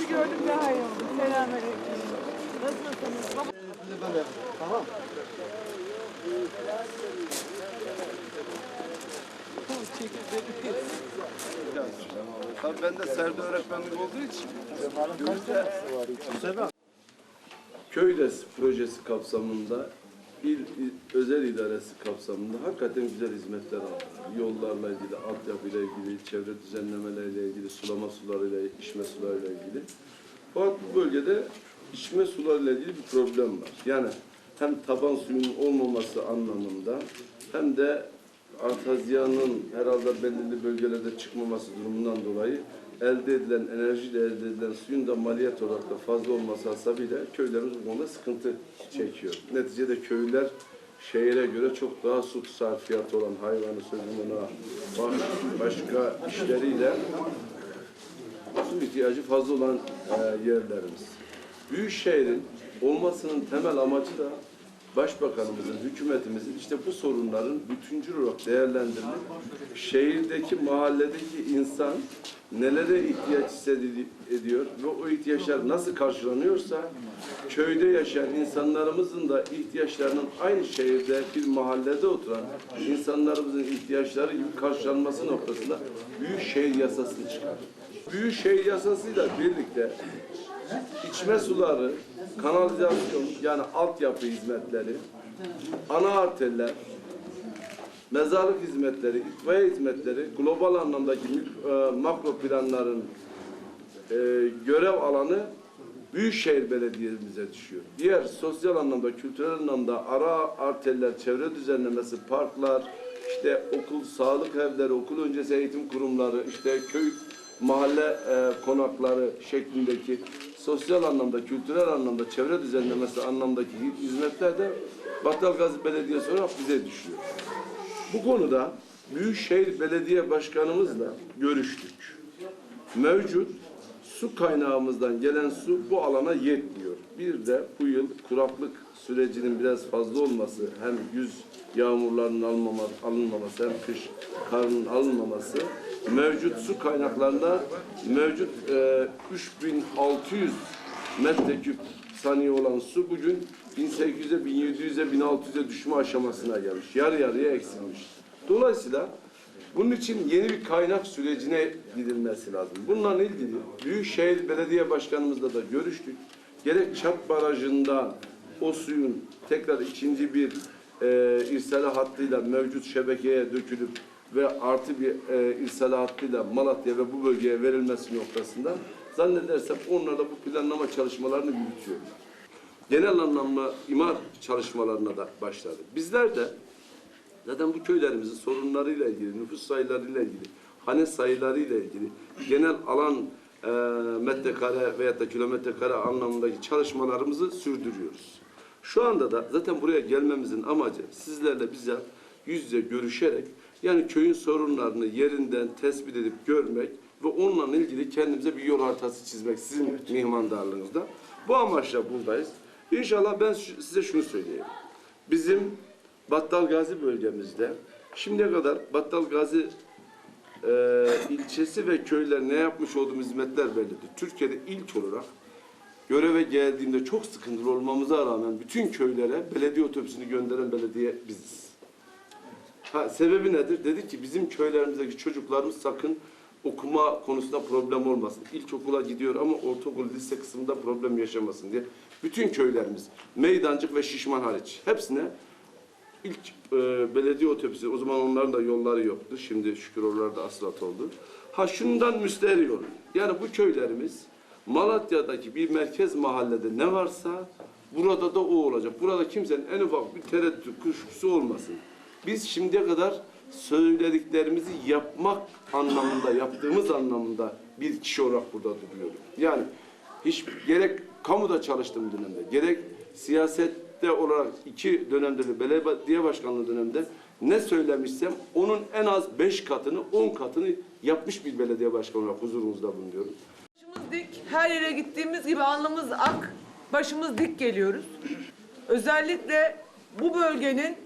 Sizi gördüm daha iyi oldu. Selamünaleyküm. Nasılsınız? Baba- Tamam. Tabii ben de Serdi öğretmenlik olduğu için Köydes projesi kapsamında il, özel idaresi kapsamında hakikaten güzel hizmetler aldık. Yollarla ilgili, altyapıyla ilgili, çevre düzenlemeleriyle ilgili, sulama sularıyla, içme sularıyla ilgili. Fakat bu bölgede içme sularıyla ilgili bir problem var. Yani hem taban suyunun olmaması anlamında hem de artaziyanın herhalde belirli bölgelerde çıkmaması durumundan dolayı elde edilen enerjiyle elde edilen suyun da maliyet olarak da fazla olması hasabıyla köylerimiz bu konuda sıkıntı çekiyor. Neticede köyler şehire göre çok daha su sarfiyatı olan hayvanı sözümüne başka işleriyle su ihtiyacı fazla olan e, yerlerimiz. Büyükşehir'in olmasının temel amacı da Başbakanımızın, hükümetimizin işte bu sorunların bütüncül olarak değerlendirmek, şehirdeki, mahalledeki insan nelere ihtiyaç hissediyor ve o ihtiyaçlar nasıl karşılanıyorsa köyde yaşayan insanlarımızın da ihtiyaçlarının aynı şehirde bir mahallede oturan insanlarımızın ihtiyaçları gibi karşılanması noktasında büyük şehir yasasını çıkar. Büyük şehir yasasıyla birlikte içme suları, kanalizasyon yani altyapı hizmetleri, ana arterler, mezarlık hizmetleri, itfaiye hizmetleri, global anlamdaki e, makro planların e, görev alanı Büyükşehir Belediye'mize düşüyor. Diğer sosyal anlamda, kültürel anlamda ara arterler, çevre düzenlemesi, parklar, işte okul, sağlık evleri, okul öncesi eğitim kurumları, işte köy, mahalle e, konakları şeklindeki sosyal anlamda, kültürel anlamda, çevre düzenlemesi anlamdaki hizmetler de Battalgazi Belediyesi olarak bize düşüyor. Bu konuda Büyükşehir Belediye Başkanımızla görüştük. Mevcut su kaynağımızdan gelen su bu alana yetmiyor. Bir de bu yıl kuraklık sürecinin biraz fazla olması, hem yüz yağmurlarının alınmama- alınmaması, hem kış karının alınmaması, mevcut su kaynaklarında mevcut e, 3600 metreküp saniye olan su bugün 1800'e, 1700'e, 1600'e düşme aşamasına gelmiş. Yarı yarıya eksilmiş. Dolayısıyla bunun için yeni bir kaynak sürecine gidilmesi lazım. Bununla ilgili Büyükşehir Belediye Başkanımızla da görüştük. Gerek Çap Barajı'nda o suyun tekrar ikinci bir e, irsali hattıyla mevcut şebekeye dökülüp ve artı bir e, irsali hattıyla Malatya ve bu bölgeye verilmesi noktasında zannedersem onlar da bu planlama çalışmalarını yürütüyorlar. Genel anlamda imar çalışmalarına da başladı. Bizler de Zaten bu köylerimizin sorunlarıyla ilgili, nüfus sayılarıyla ilgili, hane sayılarıyla ilgili, genel alan e, metrekare veyahut da kilometre kare anlamındaki çalışmalarımızı sürdürüyoruz. Şu anda da zaten buraya gelmemizin amacı sizlerle bizzat yüz yüze görüşerek yani köyün sorunlarını yerinden tespit edip görmek ve onunla ilgili kendimize bir yol haritası çizmek sizin mihmandarlığınızda. Bu amaçla buradayız. İnşallah ben size şunu söyleyeyim. Bizim Battal Gazi bölgemizde şimdiye kadar Battal Gazi e, ilçesi ve köyler ne yapmış olduğumuz hizmetler bellidir. Türkiye'de ilk olarak göreve geldiğimde çok sıkıntılı olmamıza rağmen bütün köylere belediye otobüsünü gönderen belediye biziz. Ha, sebebi nedir? Dedi ki bizim köylerimizdeki çocuklarımız sakın okuma konusunda problem olmasın. İlkokula gidiyor ama ortaokul, lise kısmında problem yaşamasın diye. Bütün köylerimiz, Meydancık ve Şişman hariç hepsine ilk e, belediye otobüsü, o zaman onların da yolları yoktu. Şimdi şükür oralarda asfalt oldu. Ha şundan müsteri olun. Yani bu köylerimiz Malatya'daki bir merkez mahallede ne varsa burada da o olacak. Burada kimsenin en ufak bir tereddüt, kuşkusu olmasın. Biz şimdiye kadar söylediklerimizi yapmak anlamında, yaptığımız anlamında bir kişi olarak burada duruyorum. Yani hiç gerek kamuda çalıştığım dönemde, gerek siyasette olarak iki dönemde de belediye başkanlığı döneminde ne söylemişsem onun en az beş katını, on katını yapmış bir belediye başkanı olarak huzurunuzda bulunuyorum. Başımız dik, her yere gittiğimiz gibi alnımız ak, başımız dik geliyoruz. Özellikle bu bölgenin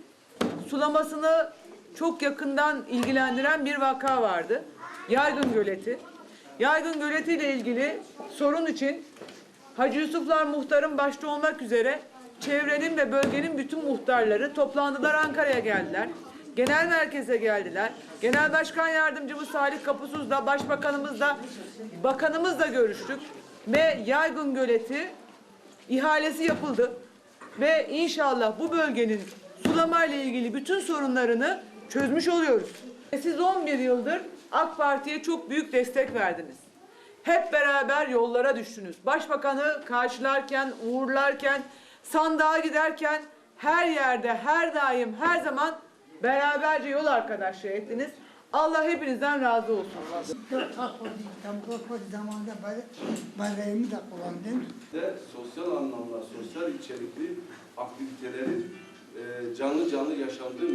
sulamasını çok yakından ilgilendiren bir vaka vardı. Yaygın Göleti. Yaygın Göleti ile ilgili sorun için Hacı Yusuflar muhtarın başta olmak üzere çevrenin ve bölgenin bütün muhtarları toplandılar Ankara'ya geldiler. Genel merkeze geldiler. Genel Başkan Yardımcımız Salih Kapusuz'la, Başbakanımızla, Bakanımızla görüştük. Ve Yaygın Göleti ihalesi yapıldı. Ve inşallah bu bölgenin sulama ile ilgili bütün sorunlarını çözmüş oluyoruz. E Siz 11 yıldır AK Parti'ye çok büyük destek verdiniz. Hep beraber yollara düştünüz. Başbakanı karşılarken, uğurlarken, sandığa giderken her yerde, her daim, her zaman beraberce yol arkadaşlığı ettiniz. Allah hepinizden razı olsun. Sosyal anlamda, sosyal içerikli aktivitelerin e, canlı canlı yaşandığı